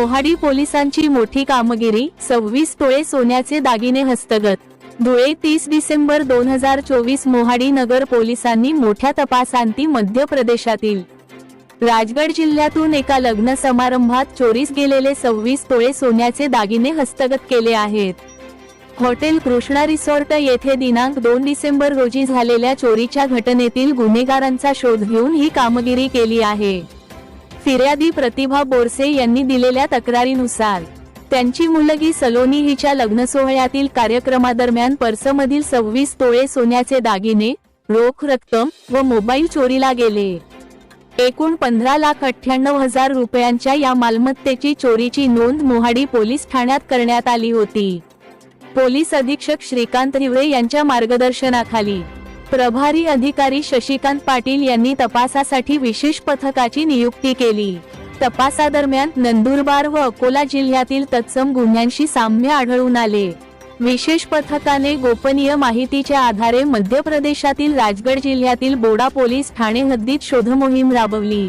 मोहाडी पोलिसांची मोठी कामगिरी सव्वीस तोळे सोन्याचे दागिने हस्तगत. धुळे तीस डिसेंबर दोन हजार चोवीस मोहाडी नगर पोलिसांनी मोठ्या तपासांती मध्य प्रदेशातील. राजगड जिल्ह्यातून एका लग्न समारंभात चोरीस गेलेले सव्वीस तोळे सोन्याचे दागिने हस्तगत केले आहेत. हॉटेल कृष्णा रिसॉर्ट येथे दिनांक दोन डिसेंबर रोजी झालेल्या चोरीच्या घटनेतील गुन्हेगारांचा शोध घेऊन ही कामगिरी केली आहे. फिर्यादी प्रतिभा बोरसे यांनी दिलेल्या तक्रारीनुसार त्यांची मुलगी सलोनी हिच्या लग्न सोहळ्यातील कार्यक्रमादरम्यान पर्समधील सव्वीस तोळे सोन्याचे दागिने रोख रक्कम व मोबाईल चोरीला गेले. एकूण पंधरा लाख अठ्ठ्याण्णव हजार रुपयांच्या या मालमत्तेची चोरीची नोंद मोहाडी पोलीस ठाण्यात करण्यात आली होती. पोलीस अधीक्षक श्रीकांत हिवरे यांच्या मार्गदर्शनाखाली प्रभारी अधिकारी शशिकांत पाटील यांनी तपासासाठी विशेष पथकाची नियुक्ती केली. तपासादरम्यान नंदुरबार व अकोला जिल्ह्यातील तत्सम गुन्ह्यांशी साम्य आढळून आले. विशेष पथकाने गोपनीय माहितीच्या आधारे मध्य प्रदेशातील राजगड जिल्ह्यातील बोडा पोलीस ठाणे हद्दीत शोधमोहीम राबवली.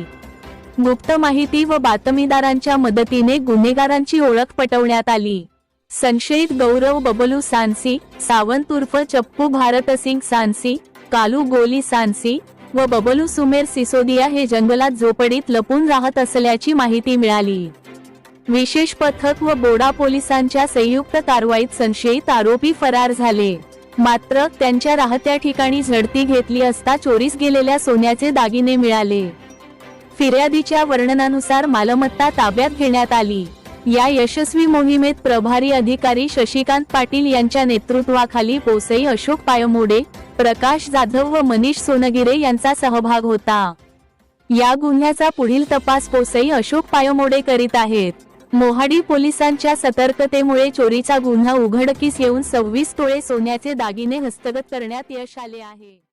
गुप्त माहिती व बातमीदारांच्या मदतीने गुन्हेगारांची ओळख पटवण्यात आली. संशयित गौरव बबलू सांसी सावंत उर्फ चप्पू भारतसिंग सांसी कालू गोली सांसी व बबलू सुमेर सिसोदिया हे जंगलात झोपडीत लपून राहत असल्याची माहिती मिळाली. विशेष पथक व बोडा पोलिसांच्या संयुक्त कारवाईत संशयित आरोपी फरार झाले. मात्र त्यांच्या राहत्या ठिकाणी झडती घेतली असता चोरीस गेलेल्या सोन्याचे दागिने मिळाले. फिर्यादीच्या वर्णनानुसार मालमत्ता ताब्यात घेण्यात आली. या यशस्वी मोहिमेत प्रभारी अधिकारी शशिकांत पाटील यांच्या नेतृत्वाखाली पोसई अशोक पायमोडे प्रकाश जाधव व मनीष सोनगिरे यांचा सहभाग होता. या गुन्ह्याचा पुढील तपास पोसई अशोक पायमोडे करीत आहेत. मोहाडी पोलिसांच्या सतर्कतेमुळे चोरीचा गुन्हा उघडकीस येऊन सव्वीस तोळे सोन्याचे दागिने हस्तगत करण्यात यश आले आहे.